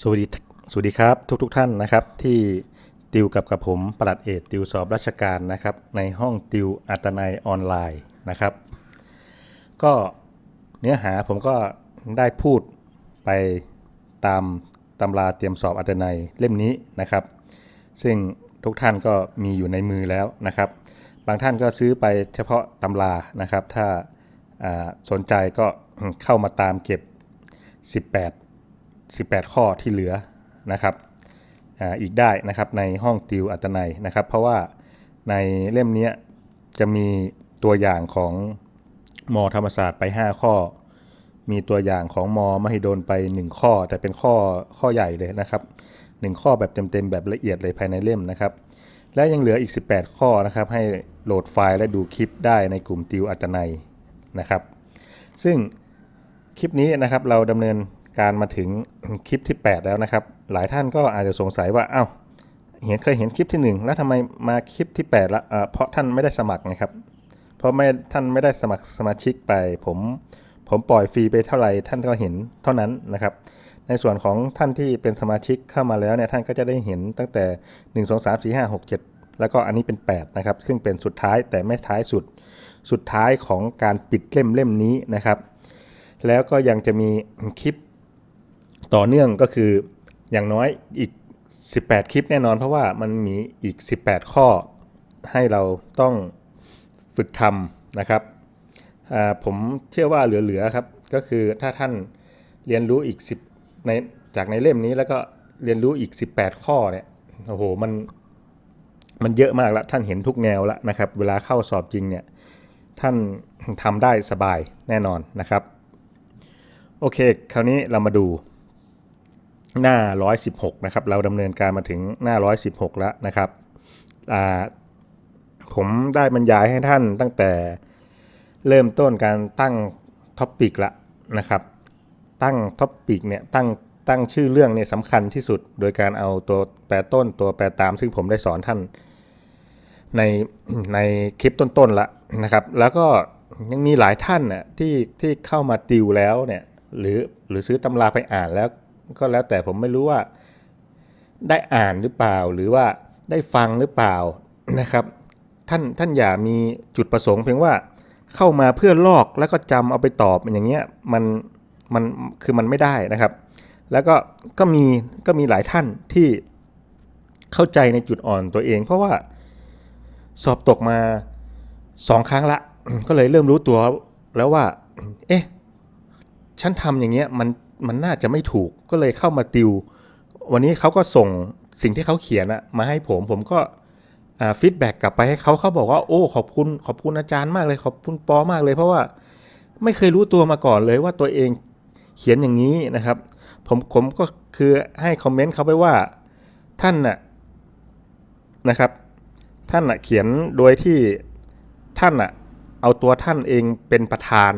สวัสดีสวัสดีครับทุกทุกท่านนะครับที่ติวกับกับผมปลัดเอกติวสอบราชการนะครับในห้องติวอัตนัยออนไลน์นะครับ ก็เนื้อหาผมก็ได้พูดไปตามตำราเตรียมสอบอัตนัยเล่มนี้นะครับ ซึ่งทุกท่านก็มีอยู่ในมือแล้วนะครับ บางท่านก็ซื้อไปเฉพาะตำรานะครับ ถ้าาสนใจก็เข้ามาตามเก็บ 18 18 ข้อที่เหลือนะครับอาอีกได้นะครับในห้องติวอัตนัยนะครับ เพราะว่าในเล่มนี้จะมีตัวอย่างของมธรรมศาสตร์ไป 5 ข้อ มีตัวอย่างของมมหิดลไป 1 ข้อ แต่เป็นข้อข้อใหญ่เลยนะครับ1ข้อแบบเต็มๆแบบละเอียดเลยภายในเล่มนะครับ และยังเหลืออีก 18 ข้อนะครับ ให้โหลดไฟล์และดูคลิปได้ในกลุ่มติวอัตนัยนะครับ ซึ่งคลิปนี้นะครับเราดำเนิน การมาถึงคลิปที่ 8 แล้วนะครับ หลายท่านก็อาจจะสงสัยว่า เอ้า เห็นเคยเห็นคลิปที่ 1 แล้วทำไมมาคลิปที่8ละเพราะท่านไม่ได้สมัครนะครับ เพราะไม่ท่านไม่ได้สมัครสมาชิกไป ผมผมปล่อยฟรีไปเท่าไหร่ท่านก็เห็นเท่านั้นนะครับ ในส่วนของท่านที่เป็นสมาชิกเข้ามาแล้วเนี่ยท่านก็จะได้เห็นตั้งแต่ 1 2 3 4 5 6 7 แล้วก็อันนี้เป็น 8 นะครับ ซึ่งเป็นสุดท้ายแต่ไม่ท้ายสุด สุดท้ายของการปิดเล่มเล่มนี้นะครับ แล้วก็ยังจะมีคลิป ต่อเนื่องก็คืออย่างน้อยอีก 18 คลิปแน่นอน เพราะว่ามันมีอีก 18 ข้อให้เราต้องฝึกทำนะครับผมเชื่อว่าเหลือๆครับ ก็คือถ้าท่านเรียนรู้อีก 10ในจากในเล่มนี้แล้วก็เรียนรู้อีก 18 ข้อเนี่ยโอ้โหมันมันเยอะมากล้วท่านเห็นทุกแนวแล้วนะครับ เวลาเข้าสอบจริงเนี่ยท่านทำได้สบายแน่นอนนะครับ โอเค คราวนี้เรามาดู หน้า 116 นะครับ เราดำเนินการมาถึงหน้า 116 แล้วนะครับ ผมได้บรรยายให้ท่านตั้งแต่เริ่มต้นการตั้งท็อปปิกละนะครับ ตั้งท็อปปิกเนี่ยตั้งตั้งชื่อเรื่องเนี่ยสำคัญที่สุด โดยการเอาตัวแปรต้นตัวแปรตาม ซึ่งผมได้สอนท่าน ในในคลิปต้นๆละนะครับ แล้วก็ยังมีหลายท่านน่ะที่ที่เข้ามาติวแล้วเนี่ยหรือหรือซื้อตำราไปอ่านแล้ว ก็แล้วแต่ผมไม่รู้ว่าได้อ่านหรือเปล่า หรือว่าได้ฟังหรือเปล่านะครับ ท่านท่านอย่ามีจุดประสงค์เพียงว่าเข้ามาเพื่อลอกแล้วก็จำเอาไปตอบอย่างเงี้ยมันมันคือมันไม่ได้นะครับ แล้วก็ก็มีก็มีหลายท่านที่เข้าใจในจุดอ่อนตัวเอง เพราะว่าสอบตกมาสองครั้งละ ก็เลยเริ่มรู้ตัวแล้วว่า เอ๊ะ ฉันทำอย่างเงี้ยมัน มันน่าจะไม่ถูกก็เลยเข้ามาติว วันนี้เขาก็ส่งสิ่งที่เขาเขียนอะมาให้ผมผมก็ฟีดแบ็กกลับไปให้เขาเขาบอกว่าโอ้ขอบคุณขอบคุณอาจารย์มากเลยขอบคุณปอมากเลยเพราะว่าไม่เคยรู้ตัวมาก่อนเลยว่าตัวเองเขียนอย่างนี้นะครับ ผมผมก็คือให้คอมเมนต์เขาไปว่าท่านน่ะนะครับ ท่านน่ะเขียนโดยที่ท่านน่ะเอาตัวท่านเองเป็นประธาน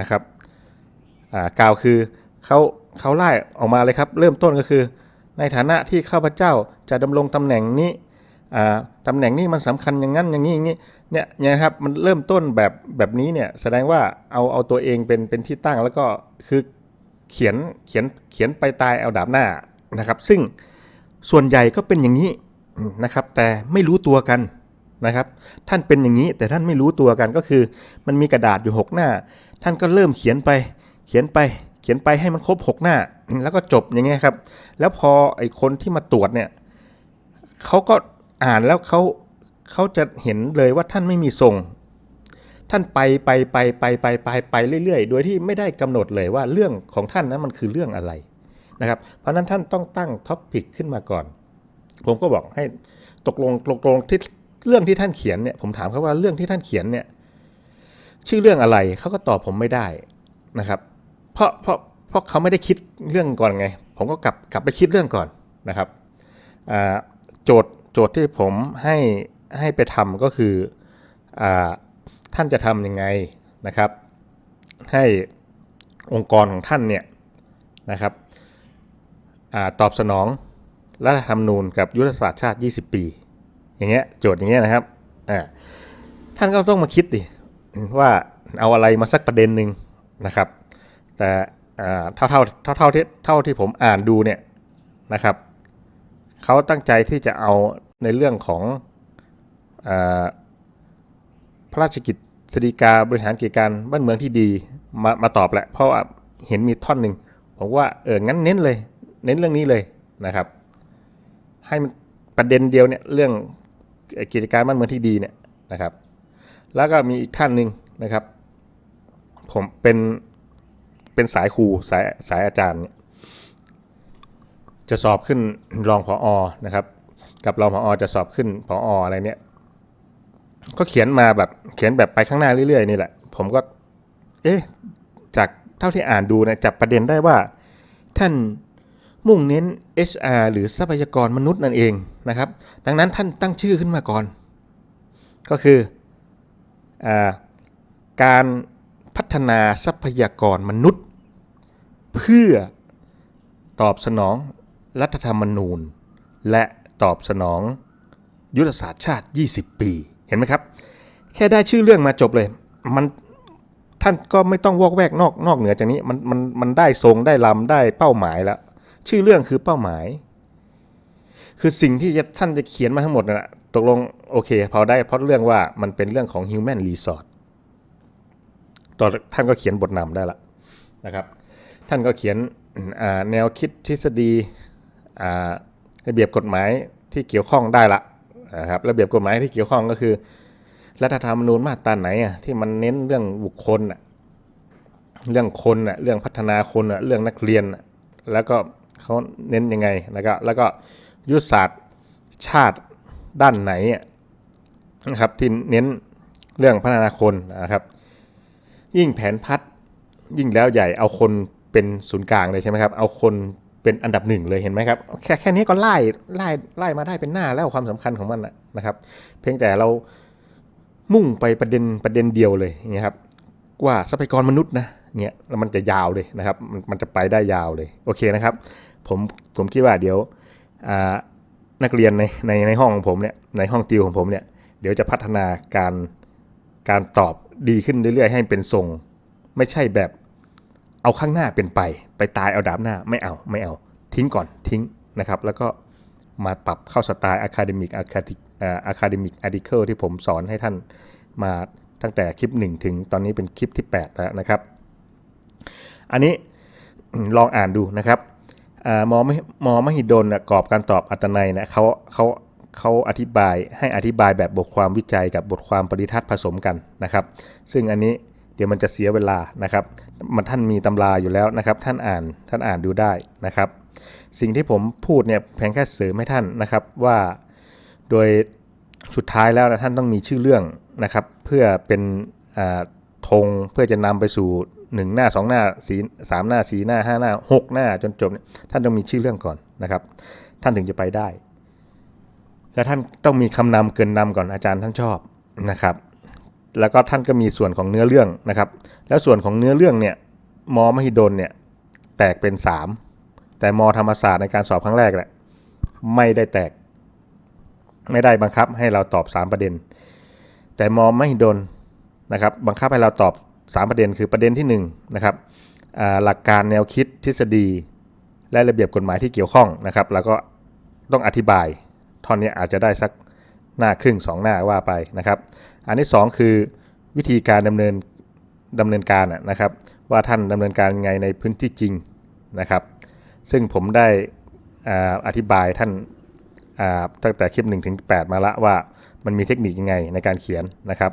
นะครับอ่ากล่าวคือ เขาเขาไล่ออกมาเลยครับ เริ่มต้นก็คือ ในฐานะที่ข้าพเจ้าจะดำรงตำแหน่งนี้อ่าตำแหน่งนี้มันสำคัญอย่างนั้นอย่างนี้อย่างนี้เนี่ยนี่ยครับมันเริ่มต้นแบบแบบนี้เนี่ยแสดงว่าเอาเอาตัวเองเป็นเป็นที่ตั้งแล้วก็คือเขียนเขียนเขียนไปตายเอาดาบหน้านะครับ ซึ่งส่วนใหญ่ก็เป็นอย่างนี้นะครับ แต่ไม่รู้ตัวกันนะครับ ท่านเป็นอย่างนี้แต่ท่านไม่รู้ตัวกันก็คือ มันมีกระดาษอยู่หกหน้า ท่านก็เริ่มเขียนไปเขียนไป ขียนไปให้มันครบหกหน้า แล้วก็จบอย่างเงี้ยครับ แล้วพอไอ้คนที่มาตรวจเนี่ยเขาก็อ่านแล้วเขาเขาจะเห็นเลยว่าท่านไม่มีทรง ท่านไปไปไปไปไปไปไปเรื่อยๆ โดยที่ไม่ได้กำหนดเลยว่าเรื่องของท่านนั้นมันคือเรื่องอะไรนะครับ เพราะฉะนั้นท่านต้องตั้งท็อปปิกขึ้นมาก่อน ผมก็บอกให้ตกลงตกลงที่เรื่องที่ท่านเขียนเนี่ยผมถามเขาว่าเรื่องที่ท่านเขียนเนี่ยชื่อเรื่องอะไรเขาก็ตอบผมไม่ได้นะครับ เพราะเพราะเพราะเขาไม่ได้คิดเรื่องก่อนไง ผมก็กลับกลับไปคิดเรื่องก่อนนะครับโจทย์โจทย์ที่ผมให้ให้ไปทำก็คืออท่านจะทำยังไงนะครับ ให้องค์กรของท่านเนี่ยนะครับอตอบสนองรัฐธรรมนูญกับยุทธศาสตร์ชาติ 20 ปี อย่างเงี้ยโจทย์อย่างเงี้ยนะครับท่านก็ต้องมาคิดดิว่าเอาอะไรมาสักประเด็นหนึ่งนะครับ แต่เท่าเท่าเท่าเท่าที่เท่าที่ผมอ่านดูเนี่ยนะครับเขาตั้งใจที่จะเอาในเรื่องของอพระราชกิจสฎีกาบริหารกิจการบ้านเมืองที่ดีมามาตอบแหละ เพราะว่าเห็นมีท่อนหนึ่งผมว่าเอองั้นเน้นเลย เน้นเรื่องนี้เลยนะครับ ให้มันประเด็นเดียวเนี่ยเรื่องกิจการบ้านเมืองที่ดีเนี่ยนะครับ แล้วก็มีอีกท่านหนึ่งนะครับ ผมเป็น เป็นสายครูสายสายอาจารย์ จะสอบขึ้นรองผออนะครับ กับรองผออจะสอบขึ้นผอออะไรเนี่ยก็เขียนมาแบบเขียนแบบไปข้างหน้าเรื่อยๆนี่แหละ ผมก็ เอ๊ะจากเท่าที่อ่านดูนะจับประเด็นได้ว่า ท่านมุ่งเน้น HR หรือทรัพยากรมนุษย์นั่นเองนะครับ ดังนั้นท่านตั้งชื่อขึ้นมาก่อน ก็คืออการ พัฒนาทรัพยากรมนุษย์ เพื่อตอบสนองรัฐธรรมนูญ และตอบสนองยุทธศาสตร์ชาติ 20 ปี เห็นไหมครับ แค่ได้ชื่อเรื่องมาจบเลย มันท่านก็ไม่ต้องวอกแวกนอกนอกเหนือจากนี้ มันมันมันได้ทรงได้ลำได้เป้าหมายแล้ว ชื่อเรื่องคือเป้าหมาย คือสิ่งที่จะท่านจะเขียนมาทั้งหมดนะตกลงโอเคพอได้เพราะเรื่องว่ามันเป็นเรื่องของ human resource ตอนท่านก็เขียนบทนำได้ละนะครับ ท่านก็เขียนแนวคิดทฤษฎีระเบียบกฎหมายที่เกี่ยวข้องได้ละนะครับระเบียบกฎหมายที่เกี่ยวข้องก็คือ รัฐธรรมนูญมาตราไหนอะที่มันเน้นเรื่องบุคคลอะเรื่องคนอะเรื่องพัฒนาคนอะเรื่องนักเรียนอะแล้วก็เขาเน้นยังไงแล้วก็แล้วก็ยุทธศาสตร์ชาติด้านไหนอะนะครับที่เน้นเรื่องพัฒนาคนนะครับ ยิ่งแผนพัดยิ่งแล้วใหญ่เอาคนเป็นศูนย์กลางเลยใช่ไหมครับ เอาคนเป็นอันดับหนึ่งเลยเห็นไหมครับ แค่แค่นี้ก็ไล่ไล่ไล่มาได้เป็นหน้าแล้วความสำคัญของมันนะครับ เพียงแต่เรามุ่งไปประเด็นประเด็นเดียวเลยอย่างเงี้ยครับ ว่าทรัพยากรมนุษย์นะเนี่ยแล้วมันจะยาวเลยนะครับมันมันจะไปได้ยาวเลยโอเคนะครับ ผมผมคิดว่าเดี๋ยวนักเรียนในในในห้องของผมเนี่ยในห้องติวของผมเนี่ยเดี๋ยวจะพัฒนาการการตอบ ดีขึ้นเรื่อยๆ ให้เป็นทรง ไม่ใช่แบบเอาข้างหน้าเป็นไป ไปตายเอาดาบหน้าไม่เอาไม่เอา ทิ้งก่อนทิ้งนะครับ แล้วก็มาปรับเข้าสไตล์อะคาเดมิกอะคาอะคาเดมิกอาร์ติเคิลที่ผมสอนให้ท่านมาตั้งแต่คลิป 1 ถึงตอนนี้เป็นคลิปที่ 8 แล้วนะครับ อันนี้ลองอ่านดูนะครับอมอมมอมหิดลน่ะกรอบการตอบอัตนัยนะเขาเขา เขาอธิบายให้อธิบายแบบบทความวิจัยกับบทความปริทัศน์ผสมกันนะครับ ซึ่งอันนี้เดี๋ยวมันจะเสียเวลานะครับ มันท่านมีตำราอยู่แล้วนะครับ ท่านอ่านท่านอ่านดูได้นะครับ สิ่งที่ผมพูดเนี่ยเพียงแค่เสริมให้ท่านนะครับว่าโดยสุดท้ายแล้วนะท่านต้องมีชื่อเรื่องนะครับ เพื่อเป็นธงเพื่อจะนำไปสู่หนึ่งหน้าสองหน้าสีสามหน้าสี่หน้าห้าหน้าหกหน้าจนจบเนี่ยท่านต้องมีชื่อเรื่องก่อนนะครับ ท่านถึงจะไปได้ และท่านต้องมีคำนำเกินนำก่อนอาจารย์ท่านชอบนะครับ แล้วก็ท่านก็มีส่วนของเนื้อเรื่องนะครับ แล้วส่วนของเนื้อเรื่องเนี่ยมอมหิดลเนี่ยแตกเป็น 3 แต่มธรรมศาสตร์ในการสอบครั้งแรกแหละไม่ได้แตก ไม่ได้บังคับให้เราตอบ 3 ประเด็น แต่มอมหิดลนะครับ บังคับให้เราตอบ 3 ประเด็น คือประเด็นที่1นะครับหลักการแนวคิดทฤษฎี และระเบียบกฎหมายที่เกี่ยวข้องนะครับ แล้วก็ต้องอธิบาย ท่อนนี้อาจจะได้สักหน้าครึ่งสองหน้าว่าไปนะครับ อันที่ 2 คือวิธีการดำเนินดำเนินการนะครับ ว่าท่านดำเนินการยังไงในพื้นที่จริงนะครับ ซึ่งผมได้ออธิบายท่านตั้งแต่คลิป1ถึง8มาละว่ามันมีเทคนิคยังไงในการเขียนนะครับ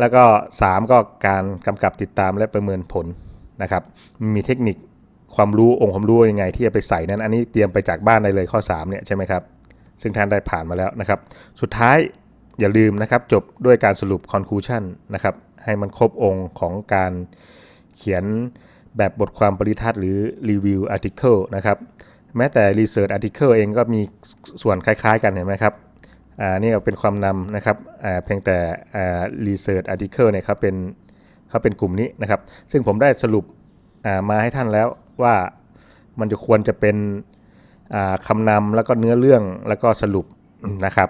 แล้วก็ 3 ก็การกำกับติดตามและประเมินผลนะครับ มีเทคนิคความรู้องค์ความรู้ยังไง ที่จะไปใส่นั้น อันนี้เตรียมไปจากบ้านได้เลยข้อ3เนี่ยใช่ไหมครับ ซึ่งท่านได้ผ่านมาแล้วนะครับ สุดท้ายอย่าลืมนะครับจบด้วยการสรุป conclusion นะครับให้มันครบองค์ของการเขียนแบบบทความปริทัศน์หรือ review article นะครับแม้แต่ research article เองก็มีส่วนคล้ายๆกันเห็นไหมครับอ่านี่เป็นความนำนะครับอ่าเพียงแต่อ่า research article เนี่ยเขาเป็นเขาเป็นกลุ่มนี้นะครับ ซึ่งผมได้สรุปอ่ามาให้ท่านแล้วว่ามันจะควรจะเป็น คำนำแล้วก็เนื้อเรื่องแล้วก็สรุปนะครับ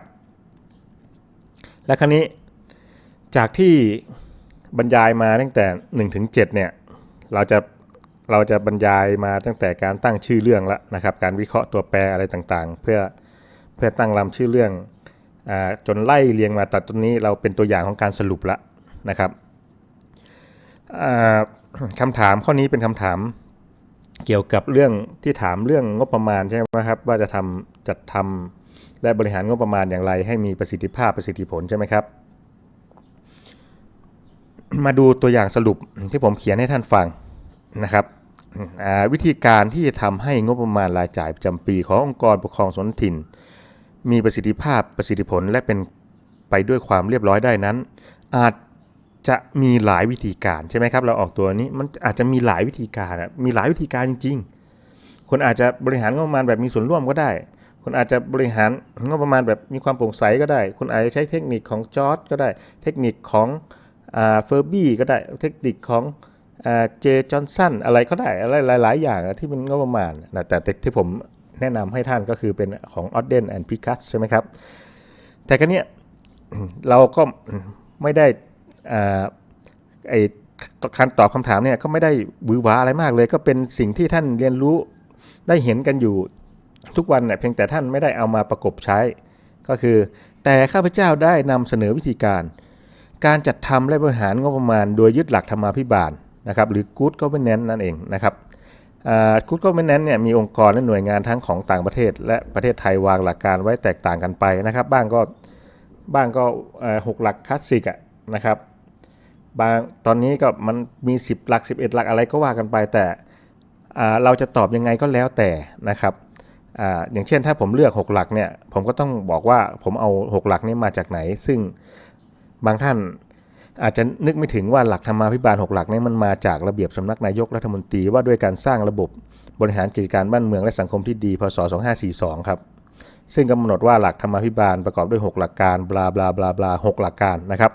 และครั้นี้จากที่บรรยายมาตั้งแต่1ถึง7เนี่ยเราจะเราจะบรรยายมาตั้งแต่การตั้งชื่อเรื่องแล้วนะครับ การวิเคราะห์ตัวแปรอะไรต่างๆ เพื่อเพื่อตั้งลำชื่อเรื่องอจนไล่เรียงมาตัดตรงนี้เราเป็นตัวอย่างของการสรุปล้วนะครับคำถามข้อนี้เป็นคำถาม เกี่ยวกับเรื่องที่ถามเรื่องงบประมาณใช่ไหมครับว่าจะทำจัดทำและบริหารงบประมาณอย่างไร ให้มีประสิทธิภาพประสิทธิผลใช่ไหมครับ มาดูตัวอย่างสรุปที่ผมเขียนให้ท่านฟังนะครับวิธีการที่จะทำให้งบประมาณรายจ่ายประจำปีขององค์กรปกครองส่วนถิ่น มีประสิทธิภาพประสิทธิผลและเป็นไปด้วยความเรียบร้อยได้นั้น อาจ จะมีหลายวิธีการใช่ไหมครับ เราออกตัวนี้มันอาจจะมีหลายวิธีการมีหลายวิธีการจริง ๆ คนอาจจะบริหารงบประมาณแบบมีส่วนร่วมก็ได้ คนอาจจะบริหารงบประมาณแบบมีความโปร่งใสก็ได้ คนอาจจะใช้เทคนิคของจอร์ดก็ได้ เทคนิคของเฟอร์บี้ก็ได้ เทคนิคของเจจอนสันอะไรก็ได้อะไรหลาย ๆ อย่างที่เป็นงบประมาณนะแต่ที่ผมแนะนำให้ท่านก็คือเป็นของ o d d e n and Picard ใช่ไหมครับ แต่ก็เนี้ยเราก็ไม่ได้ ไอการตอบคำถามเนี่ยก็ไม่ได้หวือหวาอะไรมากเลย ก็เป็นสิ่งที่ท่านเรียนรู้ได้เห็นกันอยู่ทุกวันเนี่ยเพียงแต่ท่านไม่ได้เอามาประกบใช้ ก็คือ แต่ข้าพเจ้าได้นำเสนอวิธีการ การจัดทำและบริหารงบประมาณ โดยยึดหลักธรรมาภิบาลนะครับ หรือ Good Governance นั่นเองนะครับกูดก็ไม่นั้นเนี่ยมีองค์กรและหน่วยงานทั้งของต่างประเทศ และประเทศไทยวางหลักการไว้แตกต่างกันไปนะครับ บ้างก็บ้างก็หกหลักคลาสสิกะนะครับ บางตอนนี้ก็มันมี 10 หลัก 11 หลักอะไรก็ว่ากันไปแต่เราจะตอบยังไงก็แล้วแต่นะครับออย่างเช่นถ้าผมเลือก 6 หลักเนี่ยผมก็ต้องบอกว่าผมเอา 6 หลักนี้มาจากไหน ซึ่งบางท่านอาจจะนึกไม่ถึงว่าหลักธรรมาภิบาล 6 หลักนี้มันมาจากระเบียบสำนักนายกรัฐมนตรีว่าด้วยการสร้างระบบบริหารกิจการบ้านเมืองและสังคมที่ดีพศ 2542 ครับซึ่งกำหนดว่าหลักธรรมาภิบาลประกอบด้วย 6 หลักการบลาบลาบลาบลา6หลักการนะครับ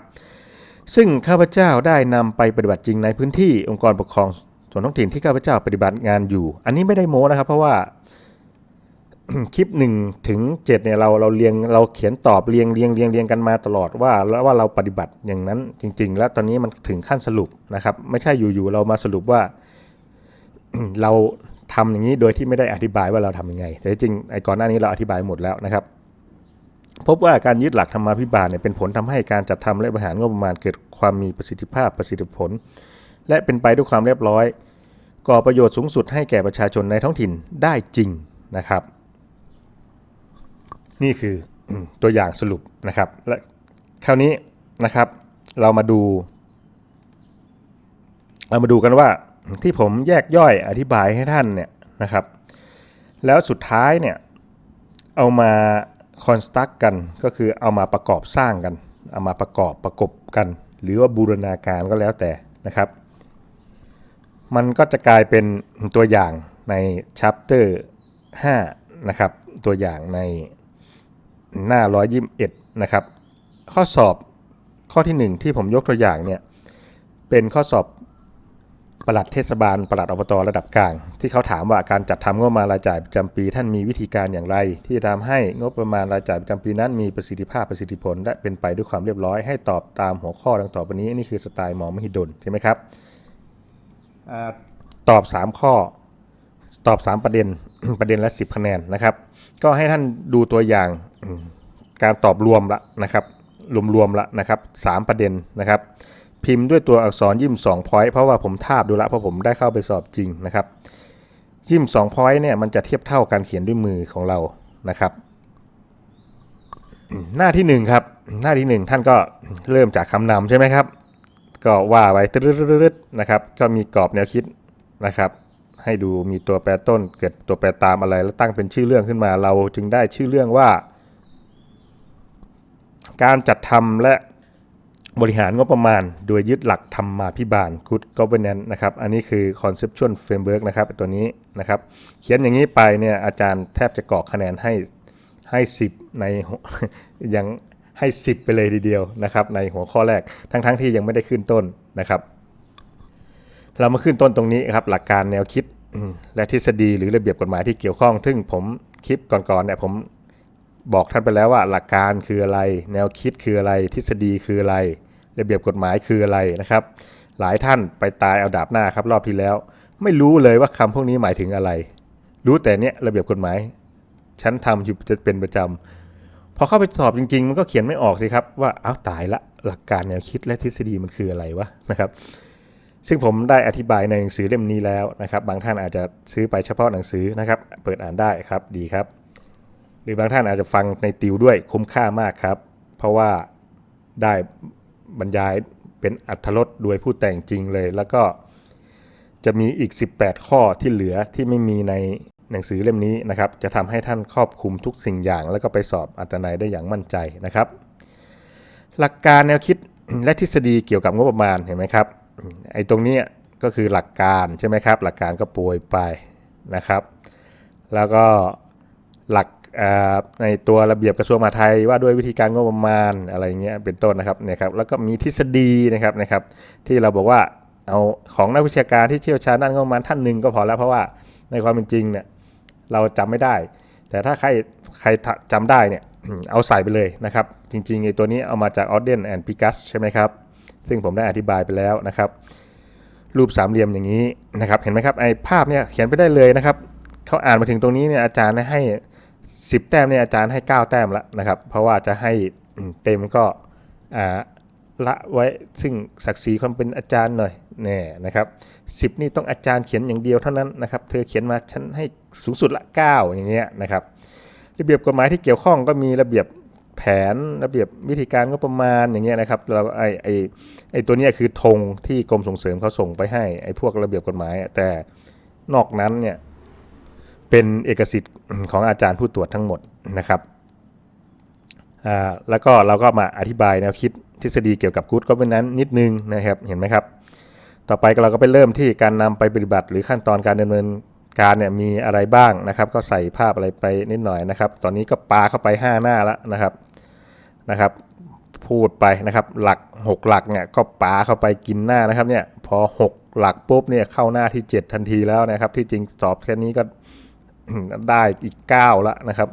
ซึ่งข้าพเจ้าได้นำไปปฏิบัติจริงในพื้นที่องค์กรปกครองส่วนท้องถิ่นที่ข้าพเจ้าปฏิบัติงานอยู่ อันนี้ไม่ได้โม้นะครับ เพราะว่าคลิป1ถึง7เนี่ยเราเราเรียงเราเขียนตอบเรียงเรียงเรียงเรียงกันมาตลอดว่าแล้วว่าเราปฏิบัติอย่างนั้นจริง ๆ แล้วตอนนี้มันถึงขั้นสรุปนะครับ ไม่ใช่อยู่ๆเรามาสรุปว่าเราทำอย่างนี้โดยที่ไม่ได้อธิบายว่าเราทำยังไง แต่จริงไอ้ก่อนหน้านี้เราอธิบายหมดแล้วนะครับ พบว่าการยึดหลักธรรมาภิบาลเนี่ยเป็นผลทำให้การจัดทำและบริหารงบประมาณเกิดความมีประสิทธิภาพประสิทธิผล และเป็นไปด้วยความเรียบร้อย ก่อประโยชน์สูงสุดให้แก่ประชาชนในท้องถิ่นได้จริงนะครับ นี่คือตัวอย่างสรุปนะครับ และคราวนี้นะครับ เรามาดูเรามาดูกันว่าที่ผมแยกย่อยอธิบายให้ท่านเนี่ยนะครับ แล้วสุดท้ายเนี่ยเอามา คอนสตรักกันก็คือเอามาประกอบสร้างกัน เอามาประกอบประกบกัน หรือว่าบูรณาการก็แล้วแต่นะครับ มันก็จะกลายเป็นตัวอย่างในชัปเตอร์5นะครับ ตัวอย่างในหน้า 121 นะครับ ข้อสอบข้อที่ 1 ที่ผมยกตัวอย่างเนี่ยเป็นข้อสอบ ปลัดเทศบาลปลัดอบตระดับกลาง ที่เขาถามว่าการจัดทำงบประมาณรายจ่ายประจำปี ท่านมีวิธีการอย่างไร ที่จะทำให้งบประมาณรายจ่ายประจำปีนั้นมีประสิทธิภาพประสิทธิผล และเป็นไปด้วยความเรียบร้อยให้ตอบตามหัวข้อดังต่อไปนี้นี่คือสไตล์หมอมหิดลใช่ไหมครับอาตอบ 3 ข้อตอบ 3 ประเด็นประเด็นละ 10 คะแนนนะครับ ก็ให้ท่านดูตัวอย่างอืมการตอบรวมละนะครับรวมๆละนะครับ 3 ประเด็นนะครับ พิมพ์ด้วยตัวอักษรยิ้ม2 point เพราะว่าผมทาบดูละเพราะผมได้เข้าไปสอบจริงนะครับยิ้ม2 point เนี่ยมันจะเทียบเท่าการเขียนด้วยมือของเรานะครับ หน้าที่1ครับหน้าที่ 1 ท่านก็เริ่มจากคำนำใช่ไหมครับก็ว่าไว้ตึ๊ดๆๆนะครับ ก็มีกรอบแนวคิดนะครับ ให้ดูมีตัวแปรต้นเกิดตัวแปรตามอะไร แล้วตั้งเป็นชื่อเรื่องขึ้นมา เราจึงได้ชื่อเรื่องว่า การจัดทำและ บริหารงบประมาณ โดยยึดหลักธรรมาภิบาล Good Governance นะครับ อันนี้คือ Conceptual Framework นะครับตัวนี้นะครับ เขียนอย่างนี้ไปเนี่ยอาจารย์แทบจะกรอกคะแนนให้ให้ 10 ในยังให้ 10 ไปเลยทีเดียวนะครับในหัวข้อแรกทั้งๆทที่ยังไม่ได้ขึ้นต้นนะครับ เรามาขึ้นต้นตรงนี้ครับหลักการแนวคิดและทฤษฎีหรือระเบียบกฎหมายที่เกี่ยวข้อง ซึ่งผมคลิปก่อนๆเนี่ยผม บอกท่านไปแล้วว่าหลักการคืออะไร แนวคิดคืออะไร ทฤษฎีคืออะไร ระเบียบกฎหมายคืออะไรนะครับ หลายท่านไปตายเอาดาบหน้าครับรอบที่แล้ว ไม่รู้เลยว่าคำพวกนี้หมายถึงอะไร รู้แต่เนี้ยระเบียบกฎหมายฉันทำอยู่จะเป็นประจำพอเข้าไปสอบจริง ๆ มันก็เขียนไม่ออกสิครับว่าอ้าวตายละหลักการแนวคิดและทฤษฎีมันคืออะไรวะนะครับ ซึ่งผมได้อธิบายในหนังสือเล่มนี้แล้วนะครับ บางท่านอาจจะซื้อไปเฉพาะหนังสือนะครับ เปิดอ่านได้ครับดีครับ หรือบางท่านอาจจะฟังในติวด้วยคุ้มค่ามากครับ เพราะว่าได้บรรยายเป็นอัธรสโดยผู้แต่งจริงเลย แล้วก็จะมีอีก 18 ข้อที่เหลือที่ไม่มีในหนังสือเล่มนี้นะครับ จะทำให้ท่านครอบคลุมทุกสิ่งอย่าง แล้วก็ไปสอบอัตนัยได้อย่างมั่นใจนะครับ หลักการแนวคิดและทฤษฎีเกี่ยวกับงบประมาณเห็นไหมครับไอ้ตรงนี้ก็คือหลักการใช่ไหมครับ หลักการก็โปรยไปนะครับ แล้วก็หลัก ในตัวระเบียบกระทรวงมหาดไทยว่าด้วยวิธีการงบประมาณอะไรเงี้ยเป็นต้นนะครับเนี่ยครับ แล้วก็มีทฤษฎีนะครับนะครับ ที่เราบอกว่าเอาของนักวิชาการที่เชี่ยวชาญด้านงบประมาณท่านหนึ่งก็พอแล้วเพราะว่าในความเป็นจริงเนี่ยเราจำไม่ได้ แต่ถ้าใครใครจำได้เนี่ยเอาใส่ไปเลยนะครับ จริงๆไอ้ตัวนี้เอามาจาก Auden and Pigus ใช่ไหมครับ ซึ่งผมได้อธิบายไปแล้วนะครับ รูปสามเหลี่ยมอย่างนี้นะครับ เห็นไหมครับไอ้ภาพเนี่ยเขียนไปได้เลยนะครับเขาอ่านมาถึงตรงนี้เนี่ยอาจารย์ให้ 10 แต้มเนี่ยอาจารย์ให้ 9 แต้มแล้วนะครับ เพราะว่าจะให้เต็มก็ละไว้ซึ่งศักดิ์ศรีความเป็นอาจารย์หน่อยแน่นะครับ10นี่ต้องอาจารย์เขียนอย่างเดียวเท่านั้นนะครับ เธอเขียนมาฉันให้สูงสุดละ 9 อย่างเงี้ยนะครับ ระเบียบกฎหมายที่เกี่ยวข้องก็มีระเบียบแผนระเบียบวิธีการงบประมาณอย่างเงี้ยนะครับเราไอไอไอตัวนี้คือธงที่กรมส่งเสริมเขาส่งไปให้ไอพวกระเบียบกฎหมาย แต่นอกนั้นเนี่ย เป็นเอกสิทธิ์ของอาจารย์ผู้ตรวจทั้งหมดนะครับอ่าแล้วก็เราก็มาอธิบายแนวคิดทฤษฎีเกี่ยวกับกู๊ดก็เป็นนั้นนิดนึงนะครับเห็นไหมครับ ต่อไปเราก็ไปเริ่มที่การนำไปปฏิบัติ หรือขั้นตอนการดำเนินการเนี่ยมีอะไรบ้างนะครับ ก็ใส่ภาพอะไรไปนิดหน่อยนะครับ ตอนนี้ก็ปาเข้าไป 5 หน้าแล้วนะครับนะครับ พูดไปนะครับหลัก 6 หลักเนี่ยก็ปาเข้าไปกินหน้านะครับเนี่ยพอ 6 หลักปุ๊บเนี่ยเข้าหน้าที่ 7 ทันทีแล้วนะครับ ที่จริงสอบแค่นี้ก็ ได้อีก9แล้วนะครับ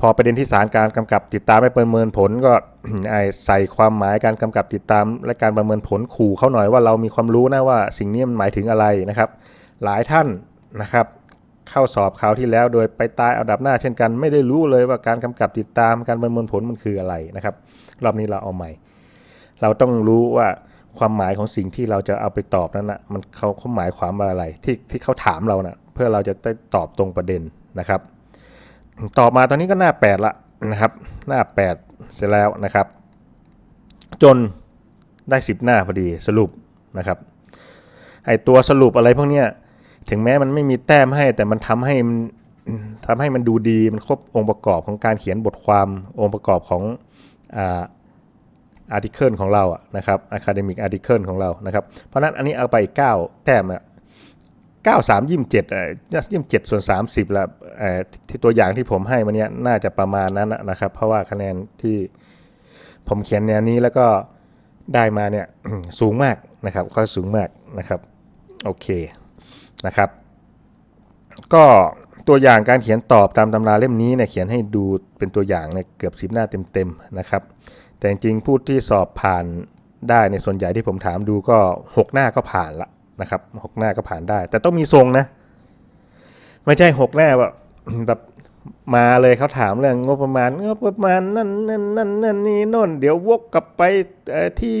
พอประเด็นที่สารการกำกับติดตามและประเมินผลก็ไอใส่ความหมายการกำกับติดตาม และการประเมินผลขู่เขาหน่อยว่าเรามีความรู้นะว่าสิ่งนี้มันหมายถึงอะไรนะครับ หลายท่านนะครับเข้าสอบคราวที่แล้วโดยไปตายเอาดับหน้าเช่นกัน ไม่ได้รู้เลยว่าการกำกับติดตามการประเมินผลมันคืออะไรนะครับ รอบนี้เราเอาใหม่ เราต้องรู้ว่าความหมายของสิ่งที่เราจะเอาไปตอบนั้นนะมันเขาเขาหมายความว่าอะไรที่ที่เขาถามเราน่ะ เพื่อเราจะได้ตอบตรงประเด็นนะครับ ต่อมาตอนนี้ก็หน้า 8 ละนะครับ หน้า 8 เสร็จแล้วนะครับ จนได้ 10 หน้าพอดีสรุปนะครับไอตัวสรุปอะไรพวกเนี้ยถึงแม้มันไม่มีแต้มให้ แต่มันทำให้มันทำให้มันดูดีมันครบองค์ประกอบของการเขียนบทความองค์ประกอบของอ่าอาร์ติเคิลของเราอะนะครับอะคาเดมิกอาร์ติเคิลของเรานะครับ เพราะนั้นอันนี้เอาไปเก้าแต้มอะ เก้าสามยี่สิบเจ็ดเอ่อยี่สิบเจ็ดส่วนสามสิบละเอ่อที่ตัวอย่างที่ผมให้มาเนี้ยน่าจะประมาณนั้นนะครับ เพราะว่าคะแนนที่ผมเขียนแนวนี้แล้วก็ได้มาเนี่ยสูงมากนะครับก็สูงมากนะครับโอเคนะครับ ก็ตัวอย่างการเขียนตอบตามตำราเล่มนี้เนี่ยเขียนให้ดูเป็นตัวอย่างเนี่ยเกือบสิบหน้าเต็มๆนะครับ แต่จริงๆผู้ที่สอบผ่านได้ในส่วนใหญ่ที่ผมถามดูก็หกหน้าก็ผ่านละ นะครับหกหน้าก็ผ่านได้ แต่ต้องมีทรงนะ ไม่ใช่หกหน้าแบบแบบมาเลยเขาถามเรื่องงบประมาณงบประมาณนั่นนั่นนั่นนั่นนี่โน่น เดี๋ยววกกลับไปที่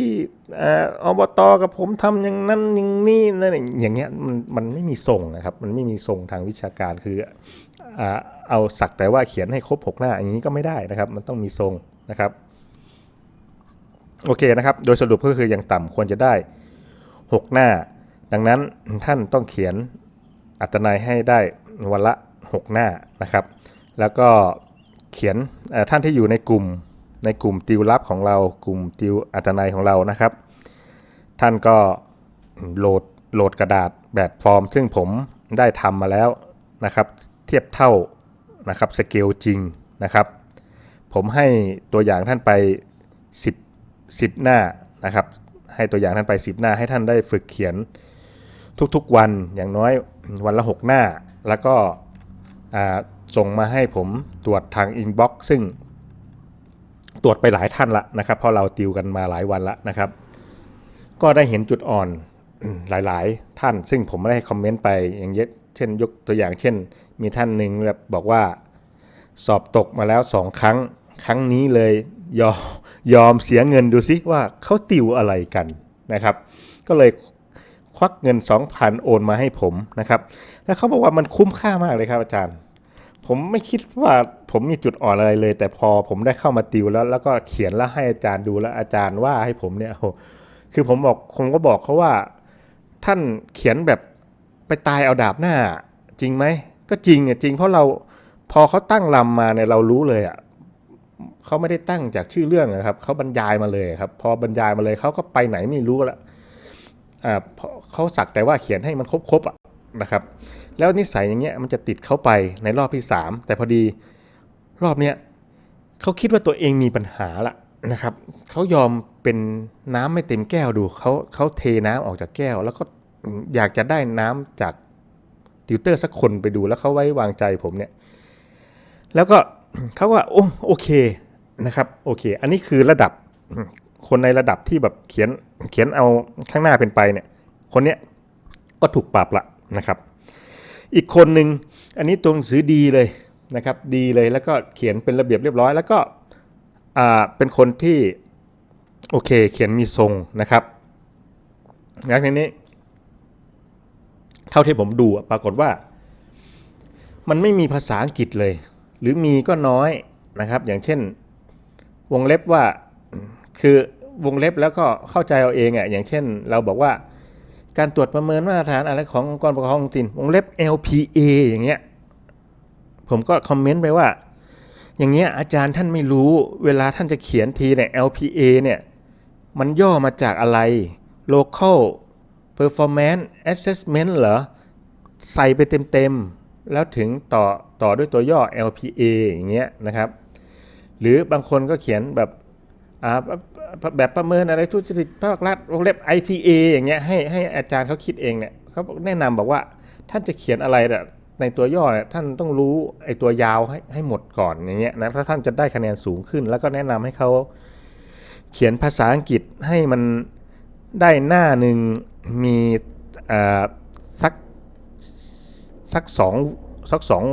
ออบตกับผมทำอย่างนั้นอย่างนี้นั่นอย่างเงี้ยมันมันไม่มีทรงนะครับ มันไม่มีทรงทางวิชาการคืออเอาสักแต่ว่าเขียนให้ครบหกหน้าอย่างนี้ก็ไม่ได้นะครับ มันต้องมีทรงนะครับ โอเคนะครับ โดยสรุปก็คืออย่างต่ำควรจะได้6หน้า ดังนั้นท่านต้องเขียนอัตนัยให้ได้วันละ 6 หน้านะครับ แล้วก็เขียนท่านที่อยู่ในกลุ่มในกลุ่มติวลับของเรา กลุ่มติวอัตนัยของเรานะครับ ท่านก็โหลดโหลดกระดาษแบบฟอร์ม ซึ่งผมได้ทำมาแล้วนะครับ เทียบเท่านะครับสเกลจริงนะครับ ผมให้ตัวอย่างท่านไป 10 10 หน้านะครับ ให้ตัวอย่างท่านไป 10 หน้าให้ท่านได้ฝึกเขียน ทุกๆวันอย่างน้อยวันละ 6 หน้า แล้วก็ส่งมาให้ผมตรวจทางอินบ็อกซ์ซึ่งตรวจไปหลายท่านละนะครับเพราะเราติวกันมาหลายวันละนะครับ ก็ได้เห็นจุดอ่อนหลาย ๆ ท่าน ซึ่งผมไม่ได้คอมเมนต์ไปอย่างเยเช่นยกตัวอย่างเช่น มีท่านหนึ่งแบบบอกว่าสอบตกมาแล้วสองครั้ง ครั้งนี้เลยยอมยอมเสียเงินดูซิว่าเขาติวอะไรกันนะครับ ก็เลย ควักเงิน 2,000 โอนมาให้ผมนะครับ แล้วเขาบอกว่ามันคุ้มค่ามากเลยครับอาจารย์ ผมไม่คิดว่าผมมีจุดอ่อนอะไรเลย แต่พอผมได้เข้ามาติวแล้ว แล้วก็เขียนแล้วให้อาจารย์ดูแล้วอาจารย์ว่าให้ผมเนี่ยโอ้คือผมบอกคงก็บอกเขาว่า ท่านเขียนแบบไปตายเอาดาบหน้า จริงไหมก็จริงอะจริงเพราะเราพอเขาตั้งลำมาเนี่ยเรารู้เลยอะเขาไม่ได้ตั้งจากชื่อเรื่องนะครับเขาบรรยายมาเลยครับ พอบรรยายมาเลยเขาก็ไปไหนไม่รู้ละ เขาสักแต่ว่าเขียนให้มันครบๆอะนะครับ แล้วนิสัยอย่างเงี้ยมันจะติดเข้าไปในรอบที่สามแต่พอดีรอบเนี้ยเขาคิดว่าตัวเองมีปัญหาละนะครับเขายอมเป็นน้ำไม่เต็มแก้วดูเขาเขาเทน้ำออกจากแก้ว แล้วก็อยากจะได้น้ำจากติวเตอร์สักคนไปดูแล้วเขาไว้วางใจผมเนี่ย แล้วก็เขาว่าโอ้โอเคนะครับโอเค อันนี้คือระดับ คนในระดับที่แบบเขียนเขียนเอาข้างหน้าเป็นไปเนี่ยคนเนี้ยก็ถูกปรับละนะครับ อีกคนหนึ่งอันนี้ตัวหนังสือดีเลยนะครับดีเลยแล้วก็เขียนเป็นระเบียบเรียบร้อย แล้วก็อ่าเป็นคนที่โอเคเขียนมีทรงนะครับงั้นทีนี้เท่าที่ผมดูปรากฏว่า มันไม่มีภาษาอังกฤษเลย หรือมีก็น้อยนะครับ อย่างเช่น วงเล็บว่า คือวงเล็บแล้วก็เข้าใจเอาเองอะอย่างเช่น เราบอกว่า การตรวจประเมินมาตรฐานอะไรขององค์กรปกครองท้องถิ่นวงเล็บ LPA อย่างเงี้ยผมก็คอมเมนต์ไปว่า อย่างเงี้ยอาจารย์ท่านไม่รู้เวลาท่านจะเขียนทีเนี่ย LPA เนี่ยมันย่อมาจากอะไร local performance assessment เหรอ ใส่ไปเต็มๆ แล้วถึงต่อต่อด้วยตัวย่อ LPA อย่างเงี้ยนะครับ หรือบางคนก็เขียนแบบ แบบประเมินอะไรทุจริตภาครัฐวงเล็บ ITA อย่างเงี้ยให้ให้อาจารย์เขาคิดเองเนี่ยเขาแนะนำบอกว่าท่านจะเขียนอะไรในตัวย่อเนี่ยท่านต้องรู้ไอ้ตัวยาวให้ให้หมดก่อนอย่างเงี้ยนะถ้าท่านจะได้คะแนนสูงขึ้น แล้วก็แนะนำให้เขาเขียนภาษาอังกฤษให้มันได้หน้าหนึ่งมีสักสักสองสักสอง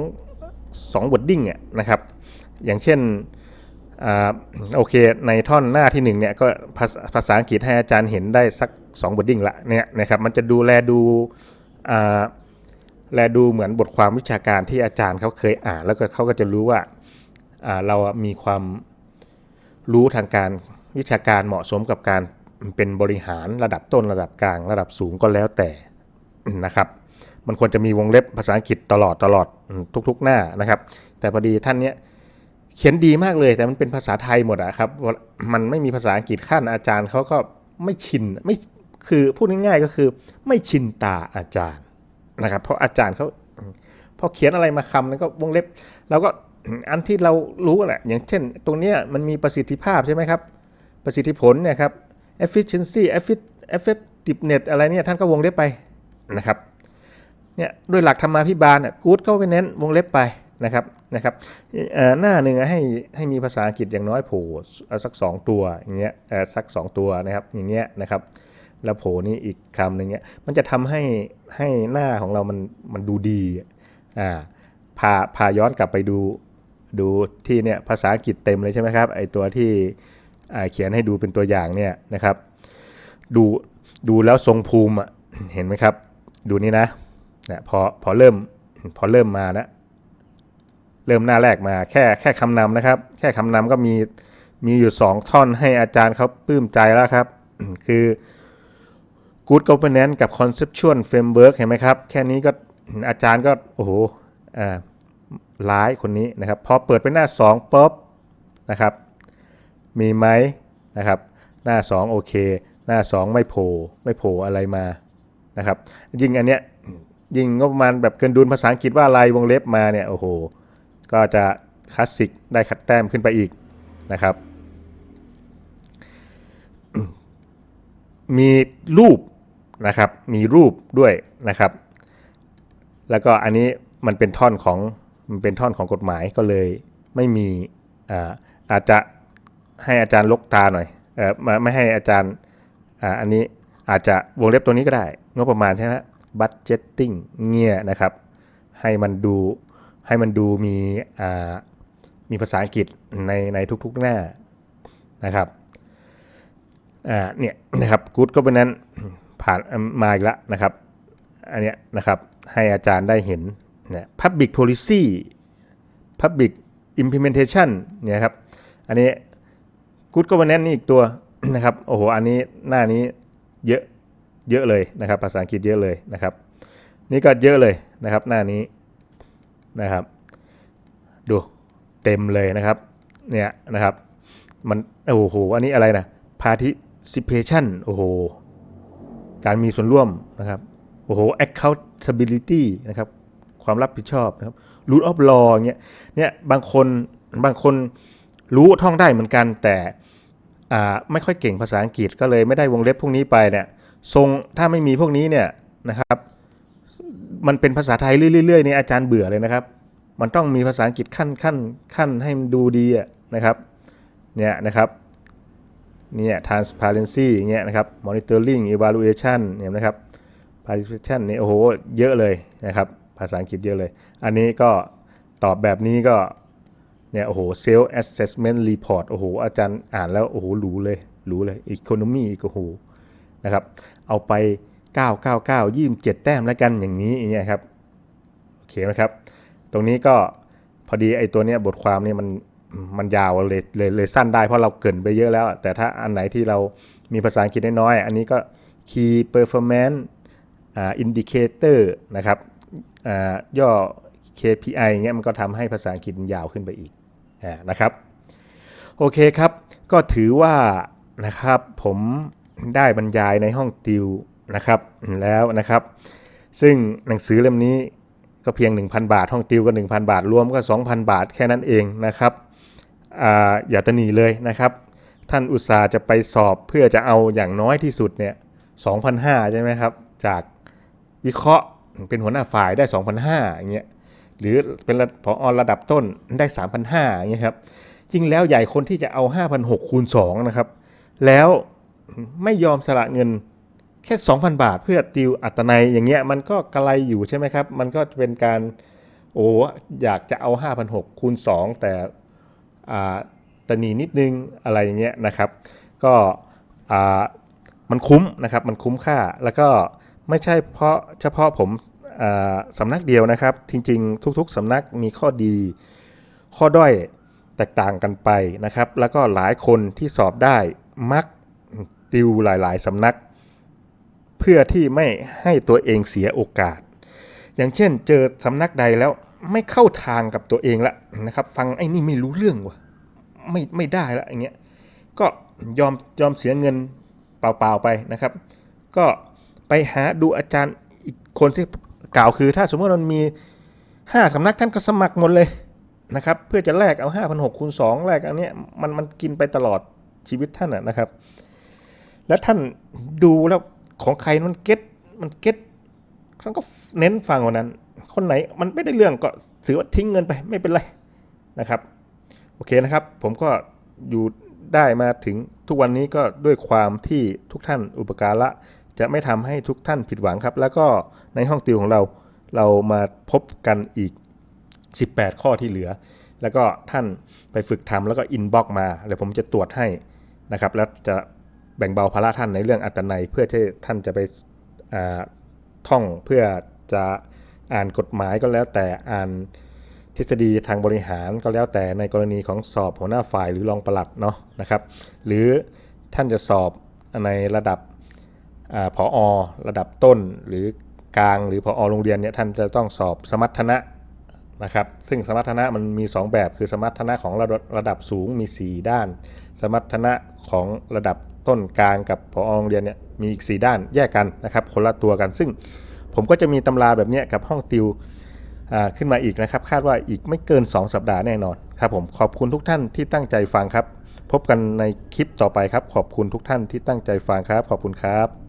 สองวอดดิ้งอะนะครับ อย่างเช่น โอเค ในท่อนหน้าที่หนึ่งเนี่ยก็ภาษาภาษาอังกฤษให้อาจารย์เห็นได้สักสองบทดิ้งละเนี่ยนะครับมันจะดูแลดูแลดูเหมือนบทความวิชาการที่อาจารย์เขาเคยอ่าน แล้วก็เขาก็จะรู้ว่าเรามีความรู้ทางการวิชาการเหมาะสมกับการเป็นบริหารระดับต้นระดับกลาง ระดับสูงก็แล้วแต่นะครับ มันควรจะมีวงเล็บภาษาอังกฤษตลอดตลอดทุก ๆ หน้านะครับ แต่พอดีท่านเนี้ย เขียนดีมากเลย แต่มันเป็นภาษาไทยหมดอะครับ มันไม่มีภาษาอังกฤษขั้นอาจารย์เขาก็ไม่ชินไม่คือพูดง่ายๆก็คือ ไม่ชินตาอาจารย์นะครับ เพราะอาจารย์เขาพอเขียนอะไรมาคำนั้นก็วงเล็บเราก็อันที่เรารู้แหละอย่างเช่น ตรงเนี้ยมันมีประสิทธิภาพใช่ไหมครับ ประสิทธิผลเนี่ยครับ efficiency effectiveness อะไรเนี่ยท่านก็วงเล็บไปนะครับเนี่ยด้วยหลักธรรมาภิบาลอะกู๊ดเขาไปเน้นวงเล็บไป นะครับนะครับหน้าหนึ่งให้ให้มีภาษาอังกฤษอย่างน้อยโผล่สักสองตัวอย่างเงี้ยสักสองตัวนะครับอย่างเงี้ยนะครับแล้วโผล่นี่อีกคำหนึ่งเงี้ยมันจะทำให้ให้หน้าของเรามันมันดูดีอ่าพาพาย้อนกลับไปดูดูที่เนี่ยภาษาอังกฤษเต็มเลยใช่ไหมครับไอตัวที่เขียนให้ดูเป็นตัวอย่างเนี่ยนะครับดูดูแล้วทรงภูมิเห็นไหมครับ ดูนี่นะนะพอพอเริ่มพอเริ่มมานะ เริ่มหน้าแรกมาแค่แค่คำนำนะครับ แค่คำนำก็มีมีอยู่สองท่อนให้อาจารย์เขาปลื้มใจแล้วครับ คือ good governance กับ conceptual framework เห็นไหมครับ แค่นี้ก็อาจารย์ก็ โอ้โหอ่าร้ายคนนี้นะครับ พอเปิดไปหน้า2ปุ๊บนะครับ มีไหมนะครับ หน้า 2 โอเค หน้า 2 ไม่โผล่ไม่โผล่อะไรมานะครับ ยิ่งอันเนี้ยยิ่งงบประมาณแบบเกินดุลภาษาอังกฤษว่าอะไรวงเล็บมาเนี่ยโอ้โห ก็จะคลาสสิกได้คัดแต้มขึ้นไปอีกนะครับ มีรูปนะครับ มีรูปด้วยนะครับ แล้วก็อันนี้มันเป็นท่อนของมันเป็นท่อนของกฎหมายก็เลยไม่มีอาอาจจะให้อาจารย์ลกตาหน่อยเออไม่ให้อาจารย์อ่าอันนี้อาจจะวงเล็บตัวนี้ก็ได้งบประมาณใช่ไหม budgeting เงี้ยนะครับ ให้มันดู ให้มันดูมีมีภาษาอังกฤษในในทุกๆหน้านะครับอ่าเนี่ยนะครับ good governance ผ่านมาอีกแล้วนะครับ อันเนี้ยนะครับให้อาจารย์ได้เห็นนะ public policy public implementation เนี่ยครับ อันนี้ good governance นี่อีกตัวนะครับโอ้โหอันนี้หน้านี้เยอะเยอะเลยนะครับ ภาษาอังกฤษเยอะเลยนะครับ นี่ก็เยอะเลยนะครับ หน้านี้ นะครับ ดูเต็มเลยนะครับ เนี่ยนะครับ มันโอ้โห อันนี้อะไรนะ participation โอ้โห การมีส่วนร่วมนะครับ โอ้โห accountability นะครับ ความรับผิดชอบนะครับ rule of law เงี้ย เนี่ยบางคนบางคนรู้ท่องได้เหมือนกันแต่อ่าไม่ค่อยเก่งภาษาอังกฤษก็เลยไม่ได้วงเล็บพวกนี้ไปเนี่ยทรงถ้าไม่มีพวกนี้เนี่ยนะครับ มันเป็นภาษาไทยเรื่อยๆนี่อาจารย์เบื่อเลยนะครับ มันต้องมีภาษาอังกฤษขั้นขั้นขั้นให้มันดูดีนะครับเนี่ยนะครับเนี่ย transparency อย่างเงี้ยนะครับ monitoring evaluation เนี่ยนะครับ participation นี่โอ้โหเยอะเลยนะครับ ภาษาอังกฤษเยอะเลย อันนี้ก็ตอบแบบนี้ก็เนี่ยโอ้โห self assessment report โอ้โหอาจารย์อ่านแล้วโอ้โหรู้เลยรู้เลย economy อีกโอ้โหนะครับ เอาไป 999 27แต้มแล้วกันอย่างนี้อย่างเงี้ยครับโอเคนะครับ ตรงนี้ก็พอดีไอ้ตัวเนี้ยบทความเนี่มันมันยาวเลยเลยเลยสั้นได้เพราะเราเกินไปเยอะแล้ว แต่ถ้าอันไหนที่เรามีภาษาอังกฤษน้อยๆอันนี้ก็ key performance อ่า indicator นะครับอ่าย่อ KPI เงี้ยมันก็ทำให้ภาษาอังกฤษยาวขึ้นไปอีกนะครับโอเคครับ ก็ถือว่านะครับผมได้บรรยายในห้องติว นะครับแล้วนะครับ ซึ่งหนังสือเล่มนี้ก็เพียง 1,000 บาท ห้องติวก็ 1,000 บาท รวมก็ 2,000 บาทแค่นั้นเองนะครับออย่าตนีเลยนะครับ ท่านอุตสาห์จะไปสอบเพื่อจะเอาอย่างน้อยที่สุดเนี่ย2,500ใช่ไหมครับ จากวิเคราะห์เป็นหัวหน้าฝ่ายได้2,500อย่างเงี้ยหรือเป็นระผอระดับต้นได้3,500อย่างเงี้ยครับจริงแล้วใหญ่คนที่จะเอา5,600คูณ2นะครับ แล้วไม่ยอมสละเงิน แค่ 2,000 บาทเพื่อติวอัตนัยอย่างเงี้ยมันก็กระไรอยู่ใช่ไหมครับ มันก็เป็นการโอ้อยากจะเอา 5,600คูณ 2 แต่อ่าตหนีนิดนึงอะไรอย่างเงี้ยนะครับ ก็อ่ามันคุ้มนะครับมันคุ้มค่าแล้วก็ไม่ใช่เพราะเฉพาะผมอ่าสำนักเดียวนะครับ จริงๆ ทุกๆสำนักมีข้อดี ข้อด้อยแตกต่างกันไปนะครับ แล้วก็หลายคนที่สอบได้มักติวหลายๆสำนัก เพื่อที่ไม่ให้ตัวเองเสียโอกาส อย่างเช่น เจอสำนักใดแล้วไม่เข้าทางกับตัวเองละนะครับ ฟังไอ้นี่ไม่รู้เรื่องวะไม่ไม่ได้ละอย่างเงี้ยก็ยอมยอมเสียเงินเปล่าๆไปนะครับ ก็ไปหาดูอาจารย์อีกคนที่กล่าวคือ ถ้าสมมติมันมีห้าสำนักท่านก็สมัครหมดเลยนะครับ เพื่อจะแลกเอาห้าพันหกคูณสองแลกอันเนี้ยมันมันกินไปตลอดชีวิตท่านอะนะครับ แล้วท่านดูแล้ว ของใครมันเก็ตมันเก็ตท่านก็เน้นฟังวันนั้น คนไหนมันไม่ได้เรื่องก็ถือว่าทิ้งเงินไปไม่เป็นไรนะครับ โอเคนะครับ ผมก็อยู่ได้มาถึงทุกวันนี้ก็ด้วยความที่ทุกท่านอุปการะจะไม่ทำให้ทุกท่านผิดหวังครับ แล้วก็ในห้องติวของเราเรามาพบกันอีก 18 ข้อที่เหลือ แล้วก็ท่านไปฝึกทำแล้วก็อินบ็อกมาเดี๋ยวผมจะตรวจให้นะครับ แล้วจะ แบ่งเบาภาระท่านในเรื่องอัตนัยเพื่อที่ท่านจะไปท่องเพื่อจะอ่านกฎหมายก็แล้วแต่อ่านทฤษฎีทางบริหารก็แล้วแต่ในกรณีของสอบหัวหน้าฝ่ายหรือรองปลัดเนาะนะครับ หรือท่านจะสอบในระดับอผอระดับต้นหรือกลางหรือผอโรงเรียนเนี่ยท่านจะต้องสอบสมรรถนะนะครับ ซึ่งสมรรถนะมันมี 2 แบบคือสมรรถนะของระดับระดับสูงมี 4 ด้าน สมรรถนะของระดับ ต้นกลางกับพอโรงเรียนเนี่ยมีอีก 4 ด้านแยกกันนะครับคนละตัวกัน ซึ่งผมก็จะมีตำราแบบนี้กับห้องติวขึ้นมาอีกนะครับ คาดว่าอีกไม่เกิน 2 สัปดาห์แน่นอนครับผมขอบคุณทุกท่านที่ตั้งใจฟังครับ พบกันในคลิปต่อไปครับ ขอบคุณทุกท่านที่ตั้งใจฟังครับ ขอบคุณครับ